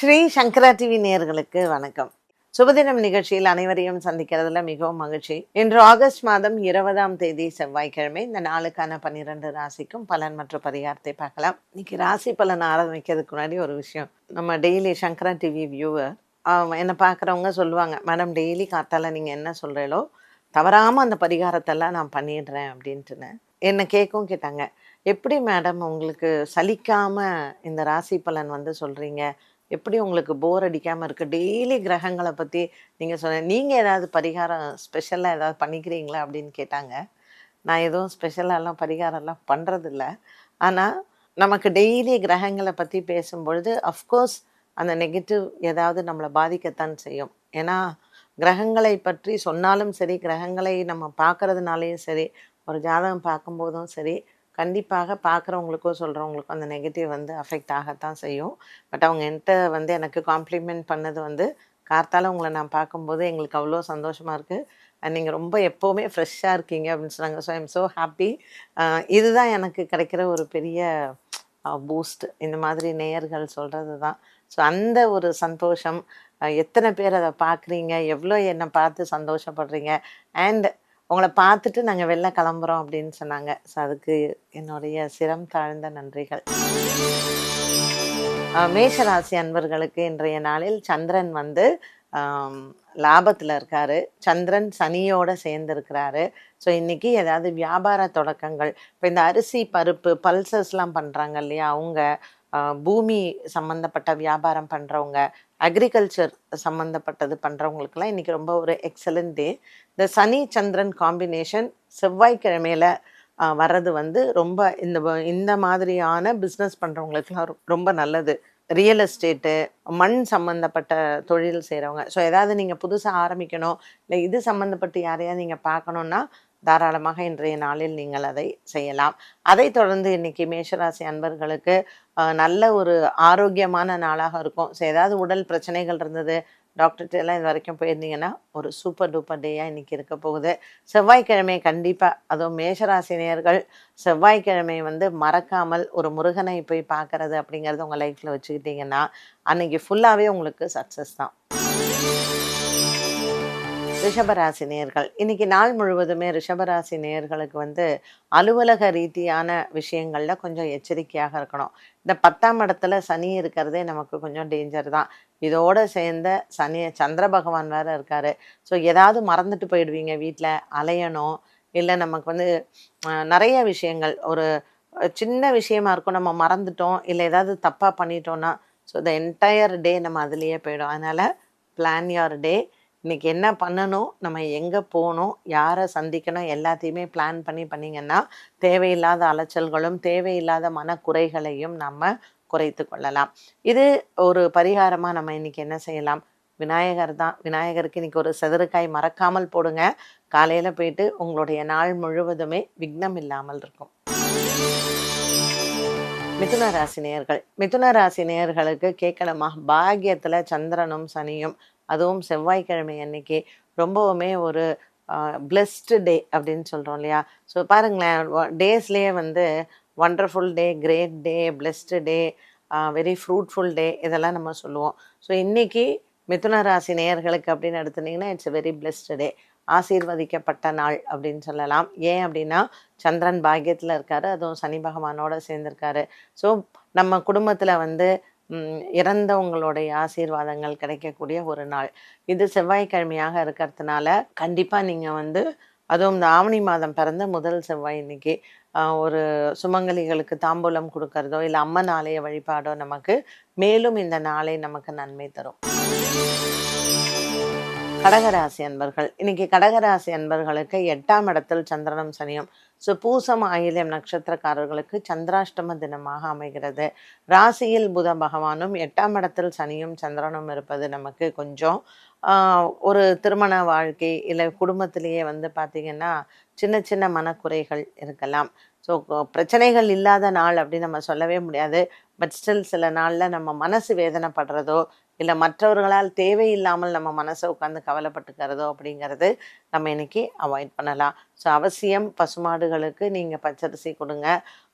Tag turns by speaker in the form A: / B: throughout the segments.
A: ஸ்ரீ சங்கரா TV நேர்களுக்கு வணக்கம். சுபதினம் நிகழ்ச்சியில் அனைவரையும் சந்திக்கிறதுல மிகவும் மகிழ்ச்சி. இன்று ஆகஸ்ட் மாதம் இருபதாம் தேதி செவ்வாய்க்கிழமை. இந்த நாளுக்கான பன்னிரண்டு ராசிக்கும் பலன் மற்றும் பரிகாரத்தை பார்க்கலாம். இன்னைக்கு ராசி பலன் ஆரம்பிக்கிறதுக்கு முன்னாடி ஒரு விஷயம். நம்ம டெய்லி சங்கரா டிவி வியூவர் என்னை பார்க்குறவங்க சொல்லுவாங்க மேடம் டெய்லி காத்தால நீங்கள் என்ன சொல்கிறீங்களோ தவறாமல் அந்த பரிகாரத்தெல்லாம் நான் பண்ணிடுறேன் அப்படின்ட்டுன்னு என்னை கேட்கவும் கேட்டாங்க. எப்படி மேடம் உங்களுக்கு சலிக்காமல் இந்த ராசி பலன் வந்து சொல்கிறீங்க எப்படி உங்களுக்கு போர் அடிக்காமல் இருக்கு? டெய்லி கிரகங்களை பற்றி நீங்கள் சொன்ன நீங்கள் ஏதாவது பரிகாரம் ஸ்பெஷலாக ஏதாவது பண்ணிக்கிறீங்களா அப்படின்னு கேட்டாங்க. நான் எதுவும் ஸ்பெஷலாலாம் பரிகாரம்லாம் பண்ணுறதில்ல ஆனால் நமக்கு டெய்லி கிரகங்களை பற்றி பேசும்பொழுது அஃப்கோர்ஸ் அந்த நெகட்டிவ் ஏதாவது நம்மளை பாதிக்கத்தான் செய்யும். ஏன்னா கிரகங்களை பற்றி சொன்னாலும் சரி கிரகங்களை நம்ம பார்க்கறதுனாலையும் சரி ஒரு ஜாதகம் பார்க்கும்போதும் சரி கண்டிப்பாக பார்க்குறவங்களுக்கோ சொல்கிறவங்களுக்கும் அந்த நெகட்டிவ் வந்து அஃபெக்ட் ஆகத்தான் செய்யும். பட் அவங்க என்கிட்ட வந்து எனக்கு காம்ப்ளிமெண்ட் பண்ணது வந்து கார்த்தால உங்களை நான் பார்க்கும்போது எங்களுக்கு அவ்வளோ சந்தோஷமாக இருக்குது அண்ட் நீங்கள் ரொம்ப எப்போவுமே ஃப்ரெஷ்ஷாக இருக்கீங்க அப்படின்னு சொன்னாங்க. ஸோ ஐம் ஸோ ஹாப்பி இதுதான் எனக்கு கிடைக்கிற ஒரு பெரிய பூஸ்ட் இந்த மாதிரி நேயர்கள் சொல்கிறது தான். ஸோ அந்த ஒரு சந்தோஷம் எத்தனை பேர் அதை பார்க்குறீங்க? எவ்வளோ என்னை பார்த்து சந்தோஷப்படுறீங்க? அண்ட் உங்களை பார்த்துட்டு நாங்கள் வெளில கிளம்புறோம் அப்படின்னு சொன்னாங்க. ஸோ அதுக்கு என்னுடைய சிரம் தாழ்ந்த நன்றிகள். மேஷராசி அன்பர்களுக்கு இன்றைய நாளில் சந்திரன் வந்து லாபத்தில் இருக்காரு. சந்திரன் சனியோட சேர்ந்து இருக்கிறாரு ஸோ இன்றைக்கி ஏதாவது வியாபார தொடக்கங்கள் இப்போ இந்த அரிசி பருப்பு பல்சஸ்லாம் பண்ணுறாங்க இல்லையா? அவங்க பூமி சம்மந்தப்பட்ட வியாபாரம் பண்ணுறவங்க அக்ரிகல்ச்சர் சம்மந்தப்பட்டது பண்ணுறவங்களுக்குலாம் இன்றைக்கி ரொம்ப ஒரு எக்ஸலண்ட் டே இந்த சனி சந்திரன் காம்பினேஷன் செவ்வாய்க்கிழமையில வர்றது வந்து ரொம்ப இந்த இந்த மாதிரியான பிஸ்னஸ் பண்ணுறவங்களுக்குலாம் ரொம்ப நல்லது. ரியல் எஸ்டேட்டு மண் சம்மந்தப்பட்ட தொழில் செய்கிறவங்க ஸோ ஏதாவது நீங்கள் புதுசாக ஆரம்பிக்கணும் இல்லை இது சம்மந்தப்பட்டு யாரையாவது நீங்கள் பார்க்கணுன்னா தாராளமாக இன்றைய நாளில் நீங்கள் அதை செய்யலாம். அதை தொடர்ந்து இன்னைக்கு மேஷராசி அன்பர்களுக்கு நல்ல ஒரு ஆரோக்கியமான நாளாக இருக்கும். ஸோ ஏதாவது உடல் பிரச்சனைகள் இருந்தது டாக்டர்கிட்ட எல்லாம் இது வரைக்கும் போயிருந்தீங்கன்னா ஒரு சூப்பர் டூப்பர் டேயாக இன்னைக்கு இருக்க போகுது. செவ்வாய்க்கிழமை கண்டிப்பாக அதுவும் மேஷராசினியர்கள் செவ்வாய்க்கிழமை வந்து மறக்காமல் ஒரு முருகனை போய் பார்க்கறது அப்படிங்கிறது உங்கள் லைஃப்பில் வச்சுக்கிட்டிங்கன்னா அன்னைக்கு ஃபுல்லாகவே உங்களுக்கு சக்ஸஸ் தான். ரிஷபராசி நேர்கள். இன்னைக்கு நாள் முழுவதுமே ரிஷபராசி நேயர்களுக்கு வந்து அலுவலக ரீதியான விஷயங்கள்ல கொஞ்சம் எச்சரிக்கையாக இருக்கணும். இந்த பத்தாம் இடத்துல சனி இருக்கிறதே நமக்கு கொஞ்சம் டேஞ்சர் தான். இதோட சேர்ந்த சனி சந்திர பகவான் வேற இருக்காரு. ஸோ ஏதாவது மறந்துட்டு போயிடுவீங்க வீட்டில் அலையணும். இல்லை நமக்கு வந்து நிறைய விஷயங்கள். ஒரு சின்ன விஷயமா இருக்கும் நம்ம மறந்துட்டோம். இல்லை ஏதாவது தப்பாக பண்ணிட்டோம்னா ஸோ த என்டையர் டே நம்ம அதுலேயே போயிடும். அதனால் பிளான் யார் டே இன்னைக்கு என்ன பண்ணணும்? நம்ம எங்கே போகணும்? யாரை சந்திக்கணும்? எல்லாத்தையுமே பிளான் பண்ணி பண்ணிங்கன்னா தேவையில்லாத அலைச்சல்களும் தேவையில்லாத மனக்குறைகளையும் நம்ம குறைத்து கொள்ளலாம். இது ஒரு பரிகாரமாக நம்ம இன்னைக்கு என்ன செய்யலாம்? விநாயகர் தான். விநாயகருக்கு இன்னைக்கு ஒரு செதறுக்காய் மறக்காமல் போடுங்க. காலையில் போயிட்டு உங்களுடைய நாள் முழுவதுமே விக்னம் இல்லாமல் இருக்கும். மிதுன ராசி நேயர்கள். மிதுன ராசி நேயர்களுக்கு கேட்கலாமா பாக்கியத்தில் சந்திரனும் சனியும். அதுவும் செவ்வாய்க்கிழமை அன்னைக்கு ரொம்பவுமே ஒரு பிளெஸ்டு டே அப்படின்னு சொல்கிறோம் இல்லையா? ஸோ பாருங்களேன் டேஸ்லேயே வந்து wonderful day great day blessed day very fruitful day இதெல்லாம் நம்ம சொல்லுவோம். ஸோ இன்றைக்கி மிதுன ராசி நேயர்களுக்கு அப்படின்னு எடுத்துனிங்கன்னா இட்ஸ் வெரி பிளெஸ்டு டே ஆசீர்வதிக்கப்பட்ட நாள் அப்படின்னு சொல்லலாம். ஏன் அப்படின்னா சந்திரன் பாக்கியத்தில் இருக்காரு அதுவும் சனி பகவானோட சேர்ந்திருக்காரு. ஸோ நம்ம குடும்பத்தில் வந்து இறந்தவங்களுடைய ஆசீர்வாதங்கள் கிடைக்கக்கூடிய ஒரு நாள். இது செவ்வாய்க்கிழமையாக இருக்கிறதுனால கண்டிப்பாக நீங்கள் வந்து அதுவும் இந்த ஆவணி மாதம் பிறந்த முதல் செவ்வாய் இன்னைக்கு ஒரு சுமங்கலிகளுக்கு தாம்பூலம் கொடுக்கறதோ இல்லை அம்மன் ஆலய வழிபாடோ நமக்கு மேலும் இந்த நாளை நமக்கு நன்மை தரும். கடகராசி அன்பர்கள் இன்னைக்கு கடகராசி அன்பர்களுக்கு எட்டாம் இடத்தில் சந்திரனும் சனியும் ஸோ பூசம் ஆயில்யம் நட்சத்திரக்காரர்களுக்கு சந்திராஷ்டம தினமாக அமைகிறது. ராசியில் புத பகவானும் எட்டாம் இடத்தில் சனியும் சந்திரனும் இருப்பது நமக்கு கொஞ்சம் ஒரு திருமண வாழ்க்கை இல்லை குடும்பத்திலேயே வந்து பார்த்திங்கன்னா சின்ன சின்ன மனக்குறைகள் இருக்கலாம். ஸோ பிரச்சனைகள் இல்லாத நாள் அப்படின்னு நம்ம சொல்லவே முடியாது. பட் ஸ்டில் சில நாளில் நம்ம மனசு வேதனைப்படுறதோ இல்லை மற்றவர்களால் தேவையில்லாமல் நம்ம மனசை உட்காந்து கவலைப்பட்டுக்கிறதோ அப்படிங்கிறது நம்ம இன்னைக்கு அவாய்ட் பண்ணலாம். ஸோ அவசியம் பசுமாடுகளுக்கு நீங்கள் பச்சரிசி கொடுங்க.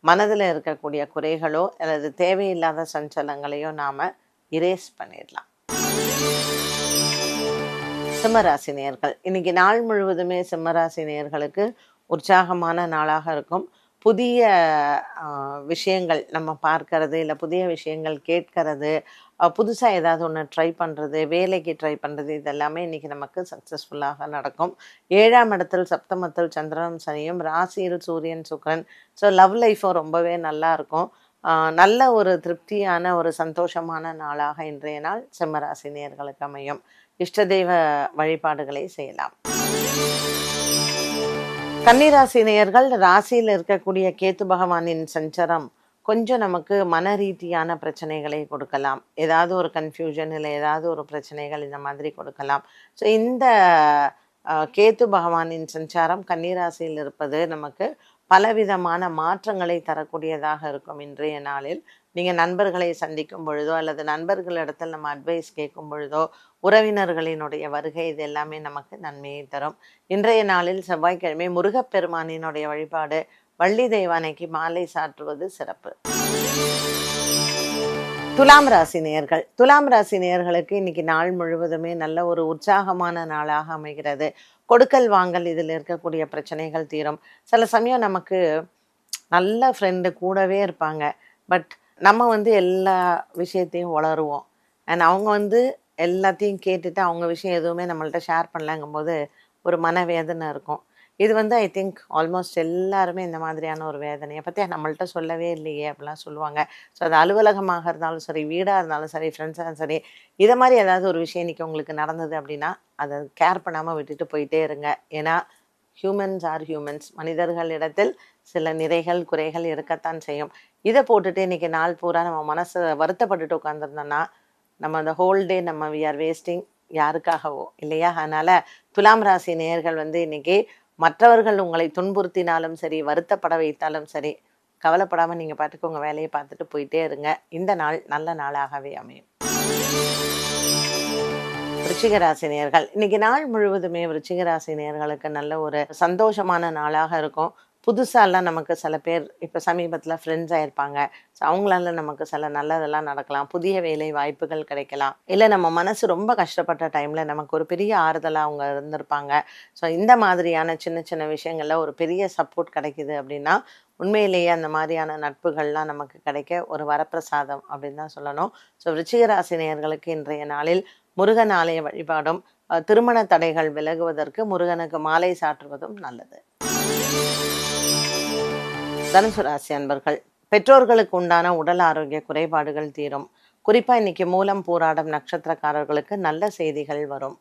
A: மனதில் இருக்கக்கூடிய குறைகளோ அல்லது தேவையில்லாத சஞ்சலங்களையோ நாம் இரேஸ் பண்ணிடலாம். சிம்மராசி நேயர்கள் நாள் முழுவதுமே சிம்மராசினியர்களுக்கு உற்சாகமான நாளாக இருக்கும். புதிய விஷயங்கள் நம்ம பார்க்கறது இல்லை புதிய விஷயங்கள் கேட்கறது புதுசாக ஏதாவது ஒன்று ட்ரை பண்ணுறது வேலைக்கு ட்ரை பண்ணுறது இதெல்லாமே இன்றைக்கி நமக்கு சக்ஸஸ்ஃபுல்லாக நடக்கும். ஏழாம் இடத்தில் சப்தமத்தில் சந்திரனும் சனியும் ராசியில் சூரியன் சுக்கரன். ஸோ லவ் லைஃப்பும் ரொம்பவே நல்லா இருக்கும். நல்ல ஒரு திருப்தியான ஒரு சந்தோஷமான நாளாக இன்றைய நாள் சிம்மராசினியர்களுக்கு அமையும். இஷ்ட தெய்வ வழிபாடுகளை செய்யலாம். கன்னிராசி நேயர்கள் ராசியில் இருக்கக்கூடிய கேத்து பகவானின் சஞ்சரம் கொஞ்சம் நமக்கு மன ரீதியான பிரச்சனைகளை கொடுக்கலாம். ஏதாவது ஒரு கன்ஃபியூஷன் இல்லை ஏதாவது ஒரு பிரச்சனைகள் இந்த மாதிரி கொடுக்கலாம். ஸோ இந்த கேத்து பகவானின் சஞ்சாரம் கன்னிராசியில் இருப்பது நமக்கு பலவிதமான மாற்றங்களை தரக்கூடியதாக இருக்கும் இன்றைய நாளில். நீங்கள் நண்பர்களை சந்திக்கும் பொழுதோ அல்லது நண்பர்களிடத்தில் நம்ம அட்வைஸ் கேட்கும் பொழுதோ உறவினர்களினுடைய வருகை இது எல்லாமே நமக்கு நன்மையை தரும். இன்றைய நாளில் செவ்வாய்க்கிழமை முருகப்பெருமானினுடைய வழிபாடு வள்ளி தெய்வானைக்கு மாலை சாற்றுவது சிறப்பு. துலாம் ராசி நேயர்கள். துலாம் ராசி நேயர்களுக்கு இன்னைக்கு நாள் முழுவதுமே நல்ல ஒரு உற்சாகமான நாளாக அமைகிறது. கொடுக்கல் வாங்கல் இதில் இருக்கக்கூடிய பிரச்சனைகள் தீரும். சில சமயம் நமக்கு நல்ல ஃப்ரெண்டு கூடவே இருப்பாங்க. பட் நம்ம வந்து எல்லா விஷயத்தையும் வளருவோம். அண்ட் அவங்க வந்து எல்லாத்தையும் கேட்டுட்டு அவங்க விஷயம் எதுவுமே நம்மள்ட்ட ஷேர் பண்ணலங்கும்போது ஒரு மனவேதனை இருக்கும். இது வந்து ஐ திங்க் ஆல்மோஸ்ட் எல்லாருமே இந்த மாதிரியான ஒரு வேதனையை பற்றி நம்மள்கிட்ட சொல்லவே இல்லையே அப்படிலாம் சொல்லுவாங்க. ஸோ அது அலுவலகமாக இருந்தாலும் சரி வீடாக இருந்தாலும் சரி ஃப்ரெண்ட்ஸாக சரி இதை மாதிரி ஏதாவது ஒரு விஷயம் இன்றைக்கி உங்களுக்கு நடந்தது அப்படின்னா அதை கேர் பண்ணாமல் விட்டுட்டு போயிட்டே இருங்க. ஏன்னா ஹியூமன்ஸ் ஆர் ஹியூமன்ஸ் மனிதர்களிடத்தில் சில நிறைகள் குறைகள் இருக்கத்தான் செய்யும். இதை போட்டுட்டு இன்னைக்கு நாள் பூரா நம்ம மனசை வருத்தப்பட்டுட்டு உட்காந்துருந்தோம்னா நம்ம அந்த ஹோல் டே நம்ம வி ஆர் வேஸ்டிங் யாருக்காகவோ இல்லையா? அதனால் துலாம் ராசி நேயர்கள் வந்து இன்றைக்கி மற்றவர்கள் உங்களை துன்புறுத்தினாலும் சரி வருத்தப்பட வைத்தாலும் சரி கவலைப்படாமல் நீங்கள் பாட்டுக்கு உங்கள் வேலையை பார்த்துட்டு போயிட்டே இருங்க. இந்த நாள் நல்ல நாளாகவே அமையும். விருச்சிக இன்னைக்கு நாள் முழுவதுமே விருச்சிக நல்ல ஒரு சந்தோஷமான நாளாக இருக்கும். புதுசாலாம் நமக்கு சில பேர் இப்போ சமீபத்தில் ஃப்ரெண்ட்ஸ் ஆயிருப்பாங்க. ஸோ அவங்களால நமக்கு சில நல்லதெல்லாம் நடக்கலாம். புதிய வேலை வாய்ப்புகள் கிடைக்கலாம். இல்லை நம்ம மனசு ரொம்ப கஷ்டப்பட்ட டைமில் நமக்கு ஒரு பெரிய ஆறுதலாக அவங்க இருந்திருப்பாங்க. ஸோ இந்த மாதிரியான சின்ன சின்ன விஷயங்களில் ஒரு பெரிய சப்போர்ட் கிடைக்குது அப்படின்னா உண்மையிலேயே அந்த மாதிரியான நட்புகள்லாம் நமக்கு கிடைக்க ஒரு வரப்பிரசாதம் அப்படின்னு தான் சொல்லணும். ஸோ விருச்சிக இன்றைய நாளில் முருகன் ஆலய வழிபாடும் திருமண தடைகள் விலகுவதற்கு முருகனுக்கு மாலை சாற்றுவதும் நல்லது. தனுசு ராசி அன்பர்கள் பெற்றோர்களுக்கு உண்டான உடல் ஆரோக்கிய குறைபாடுகள் தீரும். குறிப்பா இன்னைக்கு மூலம் போராடும் நட்சத்திரக்காரர்களுக்கு நல்ல செய்திகள் வரும்.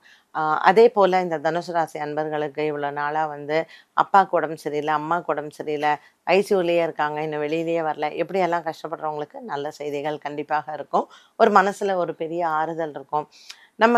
A: அதே போல இந்த தனுசு ராசி அன்பர்களுக்கு இவ்வளோ நாளாக வந்து அப்பாவுக்கு உடம்பு சரியில்லை அம்மாவுக்கு உடம்பு சரியில்லை ஐசியூலேயே இருக்காங்க இன்னும் வெளியிலேயே வரல எப்படியெல்லாம் கஷ்டப்படுறவங்களுக்கு நல்ல செய்திகள் கண்டிப்பாக இருக்கும். ஒரு மனசில் ஒரு பெரிய ஆறுதல் இருக்கும். நம்ம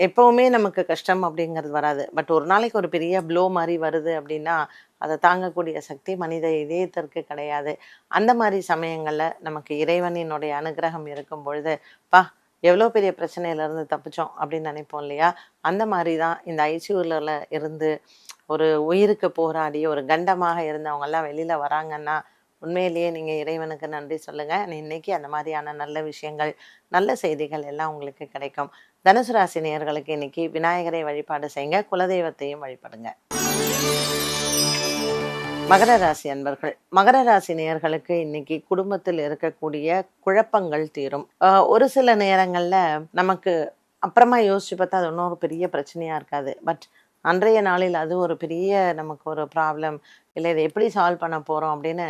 A: எப்போவுமே நமக்கு கஷ்டம் அப்படிங்கிறது வராது. பட் ஒரு நாளைக்கு ஒரு பெரிய ப்ளோ மாதிரி வருது அப்படின்னா அதை தாங்கக்கூடிய சக்தி மனித இதயத்திற்கு கிடையாது. அந்த மாதிரி சமயங்களில் நமக்கு இறைவனினுடைய அனுகிரகம் இருக்கும் பொழுது பா எவ்வளோ பெரிய பிரச்சனையிலேருந்து தப்பிச்சோம் அப்படின்னு நினைப்போம் இல்லையா? அந்த மாதிரி தான் இந்த ஐசியூரில் இருந்து ஒரு உயிருக்கு போராடி ஒரு கண்டமாக இருந்தவங்கெல்லாம் வெளியில் வராங்கன்னா உண்மையிலேயே நீங்கள் இறைவனுக்கு நன்றி சொல்லுங்கள் இன்னைக்கு அந்த மாதிரியான நல்ல விஷயங்கள் நல்ல செய்திகள் எல்லாம் உங்களுக்கு கிடைக்கும். தனுசு ராசி நேயர்களுக்கு இன்னைக்கு விநாயகரை வழிபாடு செய்யுங்க. குலதெய்வத்தையும் வழிபடுங்க. மகர ராசி அன்பர்கள் மகர ராசி நேயர்களுக்கு இன்னைக்கு குடும்பத்தில் இருக்கக்கூடிய குழப்பங்கள் தீரும். ஆஹ் ஒரு சில நேரங்கள்ல நமக்கு அப்புறமா யோசிச்சு பார்த்தா அது ஒன்றும் ஒரு பெரிய பிரச்சனையா இருக்காது. பட் அன்றைய நாளில் அது ஒரு பெரிய நமக்கு ஒரு ப்ராப்ளம் இல்லை இதை எப்படி சால்வ் பண்ண போறோம் அப்படின்னு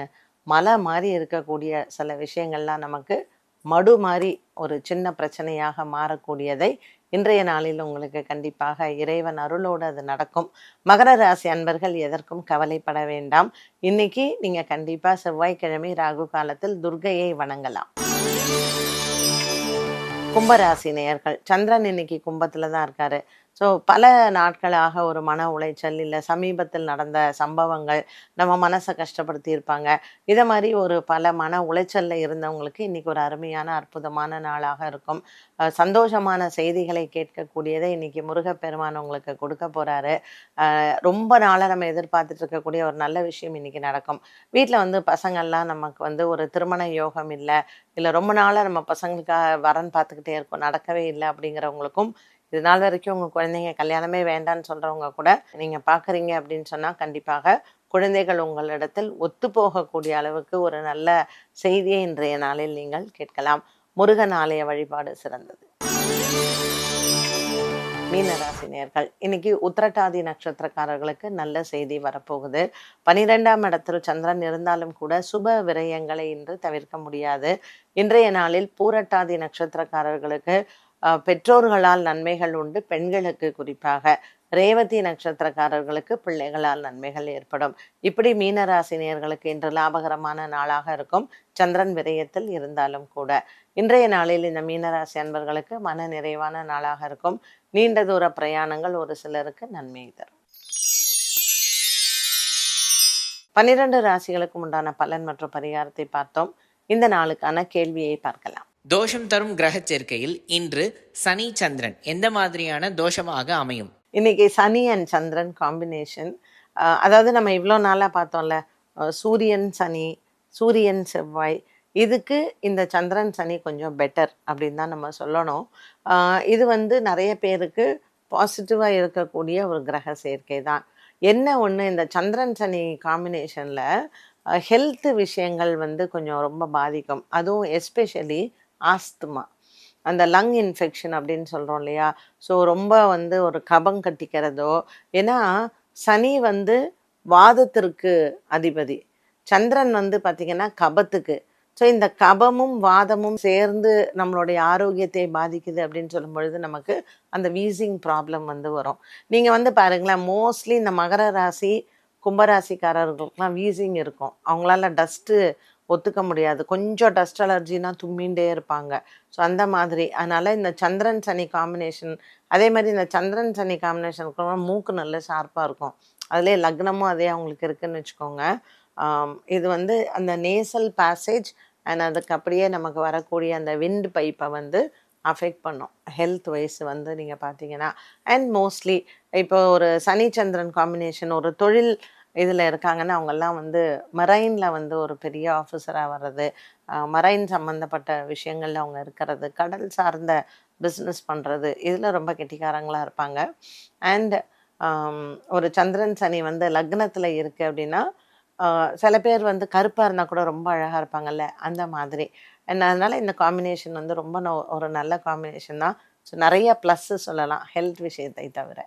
A: மலை மாதிரி இருக்கக்கூடிய சில விஷயங்கள்லாம் நமக்கு மடு மாதிரி ஒரு சின்ன பிரச்சனையாக மாறக்கூடியதை இன்றைய நாளில் உங்களுக்கு கண்டிப்பாக இறைவன் அருளோடு அது நடக்கும். மகர ராசி அன்பர்கள் எதற்கும் கவலைப்பட வேண்டாம். இன்னைக்கு நீங்க கண்டிப்பா செவ்வாய்க்கிழமை ராகு காலத்தில் துர்கையை வணங்கலாம். கும்பராசி நேயர்கள் சந்திரன் இன்னைக்கு கும்பத்தில் தான் இருக்காரு. ஸோ பல நாட்களாக ஒரு மன உளைச்சல் இல்லை சமீபத்தில் நடந்த சம்பவங்கள் நம்ம மனசை கஷ்டப்படுத்தி இருப்பாங்க இதை மாதிரி ஒரு பல மன உளைச்சல்ல இருந்தவங்களுக்கு இன்னைக்கு ஒரு அருமையான அற்புதமான நாளாக இருக்கும். அஹ் சந்தோஷமான செய்திகளை கேட்கக்கூடியதை இன்னைக்கு முருகப்பெருமான் உங்களுக்கு கொடுக்க போறாரு. ரொம்ப நாளாக நம்ம எதிர்பார்த்துட்டு இருக்கக்கூடிய ஒரு நல்ல விஷயம் இன்னைக்கு நடக்கும். வீட்டில் வந்து பசங்கள்லாம் நமக்கு வந்து ஒரு திருமண யோகம் இல்லை இல்லை ரொம்ப நாளாக நம்ம பசங்களுக்காக வரன் பார்த்துக்கிட்டே இருக்கோம் நடக்கவே இல்லை அப்படிங்கிறவங்களுக்கும் இது நாள் வரைக்கும் உங்கள் குழந்தைங்க கல்யாணமே வேண்டான்னு சொல்கிறவங்க கூட நீங்கள் பார்க்குறீங்க அப்படின்னு சொன்னால் கண்டிப்பாக குழந்தைகள் உங்களிடத்தில் ஒத்து போகக்கூடிய அளவுக்கு ஒரு நல்ல செய்தியை இன்றைய நாளில் நீங்கள் கேட்கலாம். முருகன் ஆலய வழிபாடு சிறந்தது. மீனராசி நேர்கள் இன்னைக்கு உத்திரட்டாதி நட்சத்திரக்காரர்களுக்கு நல்ல செய்தி வரப்போகுது. பனிரெண்டாம் இடத்தில் சந்திரன் இருந்தாலும் கூட சுப விரயங்களை இன்று தவிர்க்க முடியாது. இன்றைய நாளில் பூரட்டாதி நட்சத்திரக்காரர்களுக்கு பெற்றோர்களால் நன்மைகள் உண்டு. பெண்களுக்கு குறிப்பாக ரேவதி நட்சத்திரக்காரர்களுக்கு பிள்ளைகளால் நன்மைகள் ஏற்படும். இப்படி மீனராசினியர்களுக்கு இன்று லாபகரமான நாளாக இருக்கும். சந்திரன் விரயத்தில் இருந்தாலும் கூட இன்றைய நாளில் இந்த மீனராசி அன்பர்களுக்கு மன நிறைவான நாளாக இருக்கும். நீண்ட தூர பிரயாணங்கள் ஒரு சிலருக்கு நன்மை தரும். பன்னிரண்டு ராசிகளுக்கு உண்டான பலன் மற்றும் பரிகாரத்தை பார்த்தோம். இந்த நாளுக்கான கேள்வியை பார்க்கலாம்.
B: தோஷம் தரும் கிரக சேர்க்கையில் இன்று சனி சந்திரன். எந்த மாதிரியான தோஷமாக அமையும்?
A: இன்னைக்கு சனி அண்ட் சந்திரன் காம்பினேஷன் அதாவது நம்ம இவ்வளோ நாளாக பார்த்தோம்ல சூரியன் சனி சூரியன் செவ்வாய் இதுக்கு இந்த சந்திரன் சனி கொஞ்சம் பெட்டர் அப்படின்னு தான் நம்ம சொல்லணும். இது வந்து நிறைய பேருக்கு பாசிட்டிவாக இருக்கக்கூடிய ஒரு கிரக சேர்க்கை தான். என்ன ஒன்று இந்த சந்திரன் சனி காம்பினேஷனில் ஹெல்த் விஷயங்கள் வந்து கொஞ்சம் ரொம்ப பாதிக்கும். அதுவும் எஸ்பெஷலி ஆஸ்துமா. அந்த லங் இன்ஃபெக்ஷன் அப்படின்னு சொல்கிறோம் இல்லையா? ஸோ ரொம்ப வந்து ஒரு கபம் கட்டிக்கிறதோ ஏன்னா சனி வந்து வாதத்திற்கு அதிபதி. சந்திரன் வந்து பார்த்திங்கன்னா கபத்துக்கு. ஸோ இந்த கபமும் வாதமும் சேர்ந்து நம்மளுடைய ஆரோக்கியத்தை பாதிக்குது அப்படின்னு சொல்லும் பொழுது நமக்கு அந்த வீசிங் ப்ராப்ளம் வந்து வரும். நீங்கள் வந்து பாருங்களேன் மோஸ்ட்லி இந்த மகர ராசி கும்பராசிக்காரர்களுக்கெல்லாம் வீசிங் இருக்கும். அவங்களால டஸ்ட்டு ஒத்துக்க முடியாது. கொஞ்சம் டஸ்ட் அலர்ஜினா தும்மிண்டே இருப்பாங்க. ஸோ அந்த மாதிரி. அதனால் இந்த சந்திரன் சனி காம்பினேஷன் அதே மாதிரி இந்த சந்திரன் சனி காம்பினேஷனுக்கு மூக்கு நல்ல ஷார்ப்பாக இருக்கும். அதிலே லக்னமும் அதே அவங்களுக்கு இருக்குன்னு வச்சுக்கோங்க. இது வந்து அந்த நேசல் பேசேஜ் அண்ட் அதுக்கு அப்படியே நமக்கு வரக்கூடிய அந்த விண்ட் பைப்பை வந்து அஃபெக்ட் பண்ணும். ஹெல்த் வைஸ் வந்து நீங்கள் பார்த்தீங்கன்னா. அண்ட் மோஸ்ட்லி இப்போ ஒரு சனி சந்திரன் காம்பினேஷன் ஒரு தொழில் இதில் இருக்காங்கன்னு அவங்கெல்லாம் வந்து மரைனில் வந்து ஒரு பெரிய ஆஃபீஸராக வர்றது மரைன் சம்மந்தப்பட்ட விஷயங்கள்ல அவங்க இருக்கிறது கடல் சார்ந்த பிஸ்னஸ் பண்ணுறது இதில் ரொம்ப கெட்டிக்காரங்களாக இருப்பாங்க. அண்ட் ஒரு சந்திரன் சனி வந்து லக்னத்தில் இருக்குது அப்படின்னா சில பேர் வந்து கருப்பாக இருந்தால் கூட ரொம்ப அழகாக இருப்பாங்கல்ல அந்த மாதிரி. அதனால் இந்த காம்பினேஷன் வந்து ரொம்ப நோ- ஒரு நல்ல காம்பினேஷன் தான். ஸோ நிறைய ப்ளஸ்ஸு சொல்லலாம் ஹெல்த் விஷயத்தை தவிர.